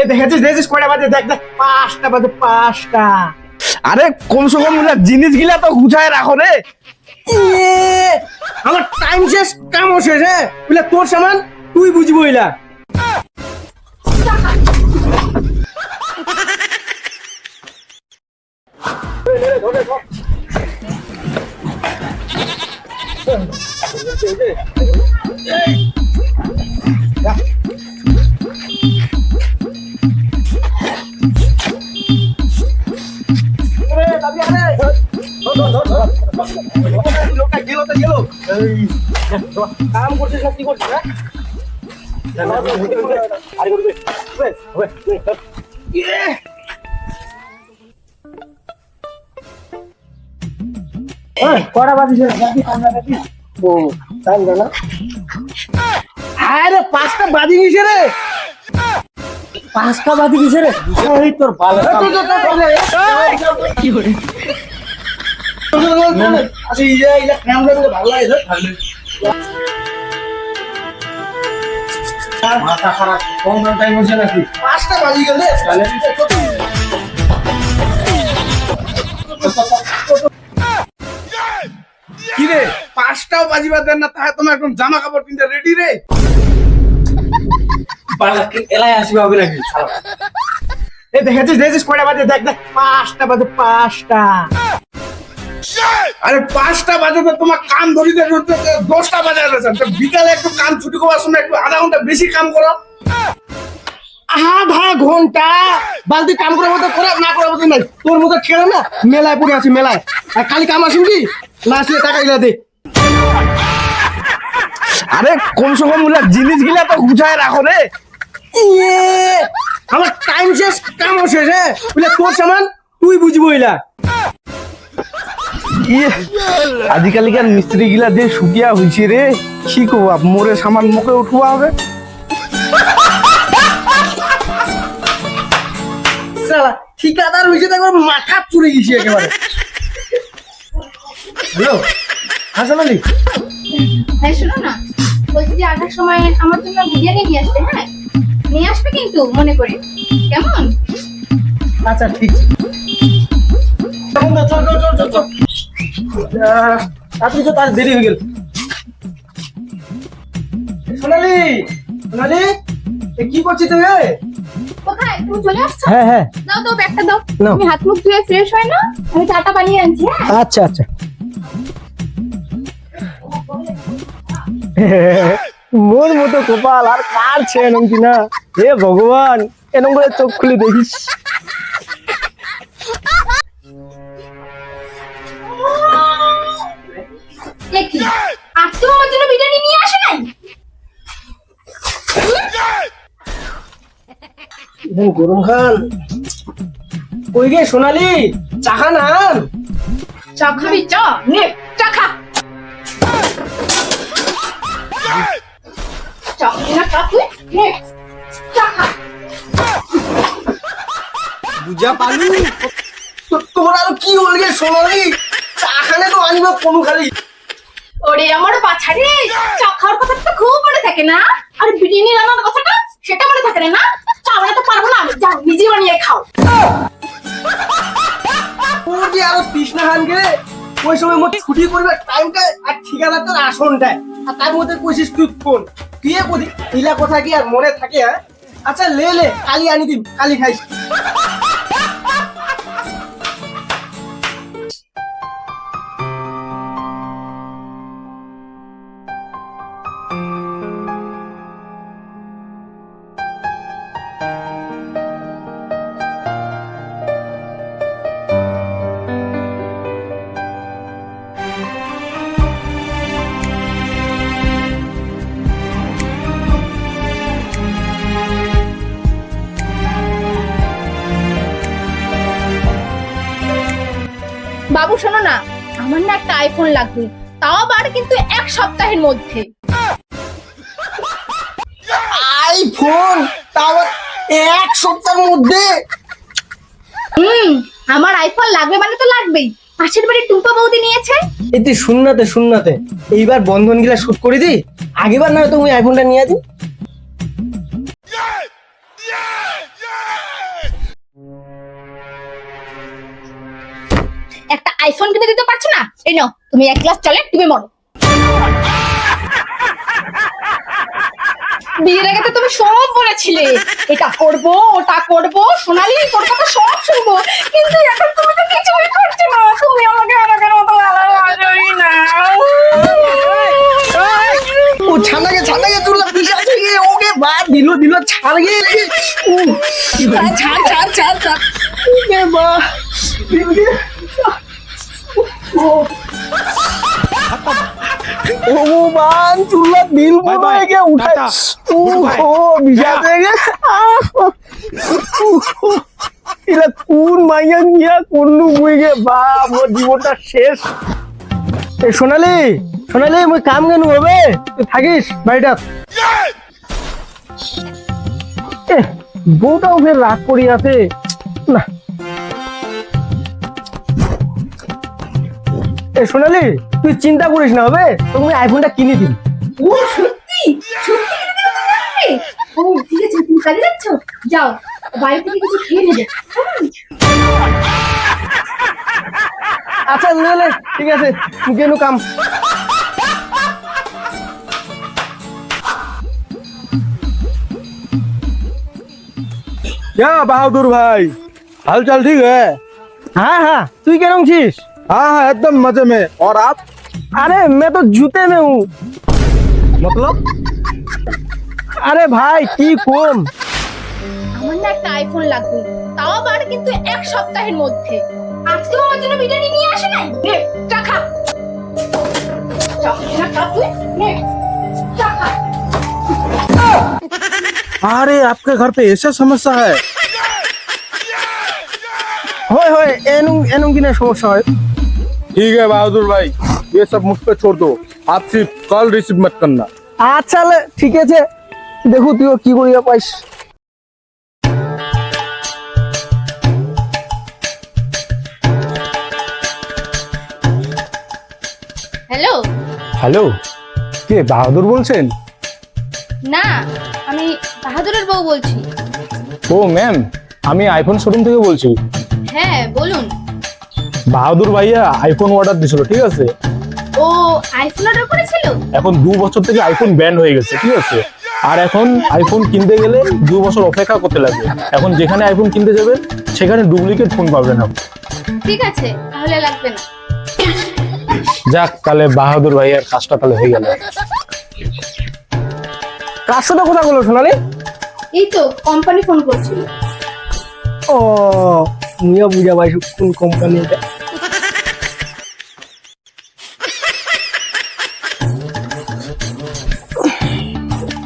এই দেখেছিস দেখেছিস কয়টা বাজে? দেখ দেখ পাঁচটা বাজে পাঁচটা। আরে কমসে কম জিনিস গিলা তো গুছায় রাখো রে। ইয়ে, আমার টাইম শেষ কামও শেষ হ্যাঁ? বলে তোর সামান তুই বুঝব ইলা লোকটা কাম করছিস না কি করছিস হ্যাঁ? বাজিস ও টাইম না আরে পাঁচটা বাজি গেছে রে। পাঁচটা বাজি গেছে রে। এই তোর ভালো কি করে আচ্ছা দিলে ভালো লাগে। মাথা খারাপ কম টাইম হচ্ছে নাকি পাঁচটা বাজি গেলে কি রে পাঁচটাও বাজিবার দেন না তাহলে তোমার একদম জামা কাপড় কিনতে রেডি রে? এলাই আসবে হবে নাকি? দেখেছিস দেখেছিস কয়টা বাজে? দেখ দেখ পাঁচটা বাজে পাঁচটা। আরে পাঁচটা বাজে তো তোমার কাম ধরিতে দশটা বাজে গেছে বিকালে একটু কাম ছুটি করার সময় একটু আধা ঘণ্টা বেশি কাম করো। আধা ঘণ্টা। বালতি কাম করার মতো করে না করার মতো নাই। তোর মতো খেলে না মেলায় পড়ে আছি মেলায়। আর কালি কাম আসিন কি? না আসলে টাকা ইলা দে। আরে কমসে কম জিনিস গিলা তো গুছায় রাখো রে। ইয়ে, আমার টাইম শেষ কামও শেষ হ্যাঁ? তোর সামান তুই বুঝব ইয়ে আজিকালিকার মিস্ত্রি গিলা যে শুকিয়া হইছে রে কি কব মোরে সামান মুখে উঠবা হবে। সালা ঠিকাদার হয়েছে তো একবার মাথা চুরে গেছি একেবারে। হ্যালো হাসান আলী হ্যাঁ শোনো না। বলছি যে আসার সময় আমার জন্য বিরিয়ানি নিয়ে আসবে হ্যাঁ? নিয়ে আসবে কিন্তু মনে করে। কেমন? আচ্ছা ঠিক। আছে চল চল চল চল। তাড়াতাড়ি তো তার দেরি হয়ে গেল। সোনালি সোনালি কি করছিস তুমি এ? কোথায়? তুমি চলে আসছো? হ্যাঁ হ্যাঁ। দাও দাও ব্যাগটা দাও। তুমি হাত মুখ ধুয়ে ফ্রেশ হয় না? আমি চাটা বানিয়ে আনছি হ্যাঁ? আচ্ছা আচ্ছা। মোর মতো কপাল আর কার ছে না? হে ভগবান এরকম করে চোখ খুলে দেখিস। আমার জন্য বিরিয়ানি নিয়ে আসে নাই? গরম খান। কই গে সোনালি? চা খান আন। চা খাবি চা। নে চা খা। চা না চা তুই? নে চা খা। বুঝা পালু তোর আর কি হল গে সোনালি? চা খানে তো আনিব কোনো খালি ওরে আমার বাছারে চা খাওয়ার কথা তো খুব মনে থাকে না। আর বিরিয়ানি রান্নার কথাটা সেটা মনে থাকে না চা বানাতে পারব না নিজে বানিয়ে খাও। তোর যে আরও তৃষ্ণা খান গে ওই সময় মধ্যে ছুটি করবে টাইমটা আর ঠিকাদার তোর আসনটা আর তার মধ্যে কইছিস তুই ফোন। তুই এ ইলা কথা কি আর মনে থাকে হ্যাঁ? আচ্ছা লে লে, কালি আনি দিম কালি খাইস। আমার না একটা আইফোন লাগবে তাও আবার কিন্তু এক সপ্তাহের মধ্যে। আইফোন তাও এক সপ্তাহের মধ্যে? হুম আমার আইফোন লাগবে মানে তো লাগবেই। পাশের বাড়ি টুম্পা বৌদি নিয়েছে? এই তুই শুননাতে শুননাতে এইবার বন্ধন গিলা শুট করে দি। আগেবার না তুমি আইফোনটা নিয়ে দি আইফোন কিনে দিতে পারছ না? এই নাও, তুমি এক গ্লাস চলে তুমি মরো। বিয়ের আগে তো তুমি সব বলেছিলে। এটা করব, ওটা করব, সোনালি তোর কথা সব শুনব। কিন্তু এখন তুমি তো কিছুই করছ না। তুমি আমাকে আরাকের মতো ভালোবাসোই না। ও ছানাকে ছানাকে তুললা পিসা আছে গিয়ে ওকে বা দিল দিল, ছাড় গিয়ে ছাড় ছাড় ছাড় ছাড়। ওকে চুল্লা. গিয়ে Tata. ও থেকে এটা কোন মাইয়া কোন বই গে বা মোর জীবনটা শেষ। এ সোনালি সোনালি মই কাম কেন হবে? তুই থাকিস বাড়িটা। বউটাও ফের রাগ করি আছে না। এ সোনালি তুই চিন্তা করিস না হবে তোকে আমি আইফোনটা কিনে দিই ও সত্যি সত্যি কিনে দিলে তুমি? ও ঠিক আছে তুমি কাজে যাচ্ছ যাও বাইরে থেকে কিছু খেয়ে নেবে হ্যাঁ আচ্ছা লে লে ঠিক আছে তুই কেন কাম क्या बहादुर भाई हाल चाल ठीक है हाँ हाँ তুই কেরম ছিস हाँ हाँ एकदम मजे में और आप अरे मैं तो जूते में हूँ मतलब আরে ভাই কি কম আমার না একটা আইফোন লাগবে তাও আবার কিন্তু এক সপ্তাহের মধ্যে আজকেও আমার জন্য বিরিয়ানি নিয়ে আসে নাই নে চা খা চা না খা তুই নে চা খা अरे आपके घर पे ऐसा समस्या है হয় হয় এনুম এনুম কিনা সমস্যা হয় ठीक है बहादुर भाई ये सब मुझ पे छोड़ दो आप सिर्फ कॉल रिसीव मत करना আচ্ছা লে, ঠিক আছে দেখো তুইও কি করিয়া পাইস হ্যালো হ্যালো কে বাহাদুর বলছেন না আমি বাহাদুরের বউ বলছি ও ম্যাম আমি আইফোন শোরুম থেকে বলছি হ্যাঁ বলুন বাহাদুর ভাইয়া আইফোন অর্ডার দিছিল ঠিক আছে? ও আইফোন অর্ডার করেছিল? এখন দু বছর থেকে আইফোন ব্যান হয়ে গেছে ঠিক আছে? আর এখন আইফোন কিনতে গেলে দু বছর অপেক্ষা করতে লাগবে। এখন যেখানে আইফোন কিনতে যাবেন সেখানে ডুপ্লিকেট ফোন পাবেন আপনি। ঠিক আছে তাহলে লাগবে না। যাক তাহলে বাহাদুর ভাইয়ার কাজটা তাহলে হয়ে গেল। কাজটা কথা বলো সোনালি? এই তো কোম্পানি ফোন করছিল। ও মুইয়া বুঝা পাইছো কোন কোম্পানি এটা।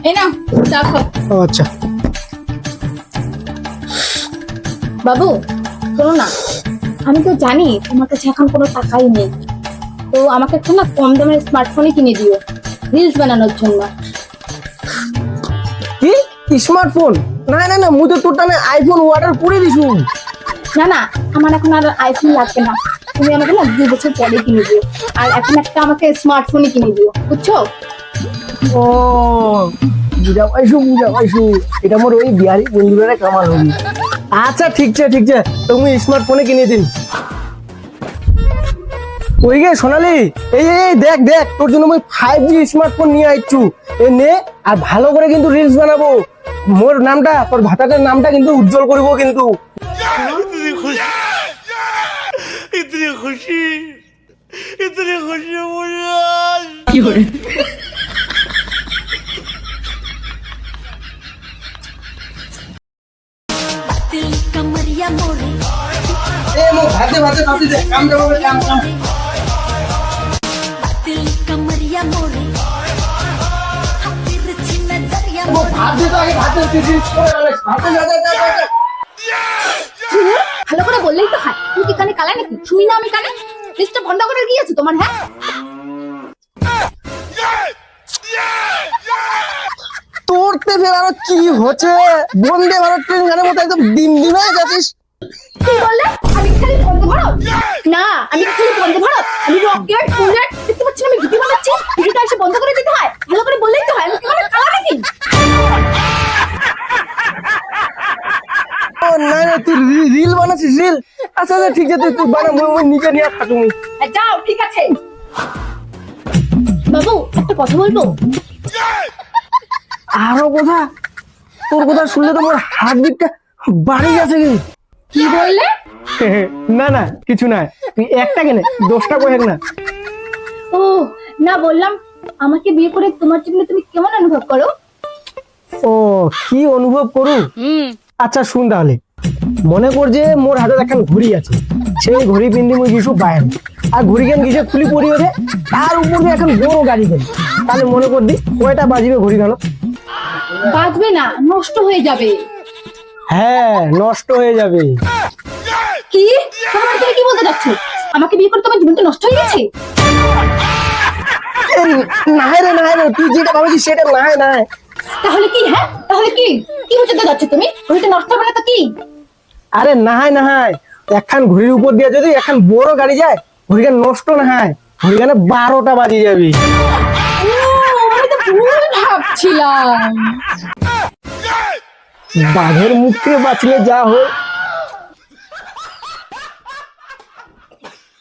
এই না চা খাও। ও, আচ্ছা। বাবু শোনো না আমি তো জানি তোমার কাছে এখন কোনো টাকাই নেই। তো আমাকে একটা না কম দামের স্মার্টফোনই কিনে দিও রিলস বানানোর জন্য। কি? স্মার্টফোন না না না মুই তো তোর টানে আইফোন অর্ডার করে দিছু। না না আমার এখন আর আইফোন লাগবে না। তুমি আমাকে না দু বছর পরে কিনে দিও। আর এখন একটা আমাকে স্মার্টফোনই কিনে দিও বুঝছ? ও বুঝা পাইছো বুঝা পাইছো এটা মোর ওই বিহারি বন্ধুরা কামাল হবি আচ্ছা ঠিকছে ঠিক আছে। তুমি স্মার্টফোনে কিনে দিন। ওই গে সোনালি এই এই দেখ দেখ তোর জন্য আমি ফাইভ জি স্মার্টফোন নিয়ে আসছু এ নে আর ভালো করে কিন্তু রিলস বানাবো। মোর নামটা তোর ভাতাটার নামটা কিন্তু উজ্জ্বল করব কিন্তু। খুশি। খুশি। কি कमरिया मोरे এ মো ভাতে ভাতে ভাতে দে কাম যাবো কাম কাম दिल कमरिया मोरे तिरछी नजरिया ও ভাত দে তো আগে ভাতে তুই রিলস করে আলাস ভাতে যা যা যা, যা যা। ভালো করে বললেই তো হয় তুমি কি কানে কালাই নাকি শুনি না আমি কানে লিস্টটা বন্ধ করে গিয়েছো তোমার হ্যাঁ তোর তে ফের আরও কি হচ্ছে? বন্দে ভারত ট্রেন গানের মতো একদম দিন দিন হয়ে যাচ্ছিস কি বললে? আমি খালি বন্ধ ভারত? না আমি খালি বন্ধ ভারত? আমি রকেট বুলেট দেখতে পাচ্ছি আমি ভিডিও বানাচ্ছি। ভিডিওটা এসে বন্ধ করে দিতে হয়। ভালো করে বললেই তো হয়। আমি কি মানে কালা নাকি না না তুই রিল বানাচ্ছিস রিল? আচ্ছা আচ্ছা ঠিক আছে তুই তুই বানা মুই মুই নিজে নিয়ে যাও ঠিক আছে। বাবু একটা কথা বলব? আরও কথা? তোর কথা শুনলে তো মোর হাত বিটটা বাড়ি গেছে কি? কি বললে? না না কিছু না। তুই একটা কেনে দশটা কয়েক না। ও না বললাম আমাকে বিয়ে করে তোমার জন্য তুমি কেমন অনুভব করো? ও কি অনুভব করু? আচ্ছা শুন তাহলে। মনে কর যে মোর হাতে এখন ঘড়ি আছে। সেই ঘড়ি পিন্দি মুই কিছু বাইরে আর ঘড়ি কেন কিছু খুলি পড়ি ওঠে তার উপর দিয়ে এখন বড় গাড়ি কেন তাহলে মনে কর দি কয়টা বাজিবে ঘড়ি কেন বাঁচবে না নষ্ট হয়ে যাবে। হ্যাঁ নষ্ট হয়ে যাবে। কি? তোমার তুমি কি বলতে যাচ্ছ? আমাকে বিয়ে করে তোমার জীবনটা নষ্ট হয়ে গেছে? না রে না রে তুই যেটা ভাবছিস সেটা না না তাহলে কি হ্যাঁ? তাহলে কি? কি হচ্ছে যাচ্ছ তুমি? ঘড়িটা নষ্ট হবে না তো কি? আরে নাহাই নাহাই একখান ঘড়ির উপর দিয়ে যদি একখান বড় গাড়ি যায় ঘড়িখান নষ্ট না হয় ঘড়িখানে বারোটা বাজে যাবে। ভাবছিলাম বাঘের মুখ থেকে বাঁচলে যা হয়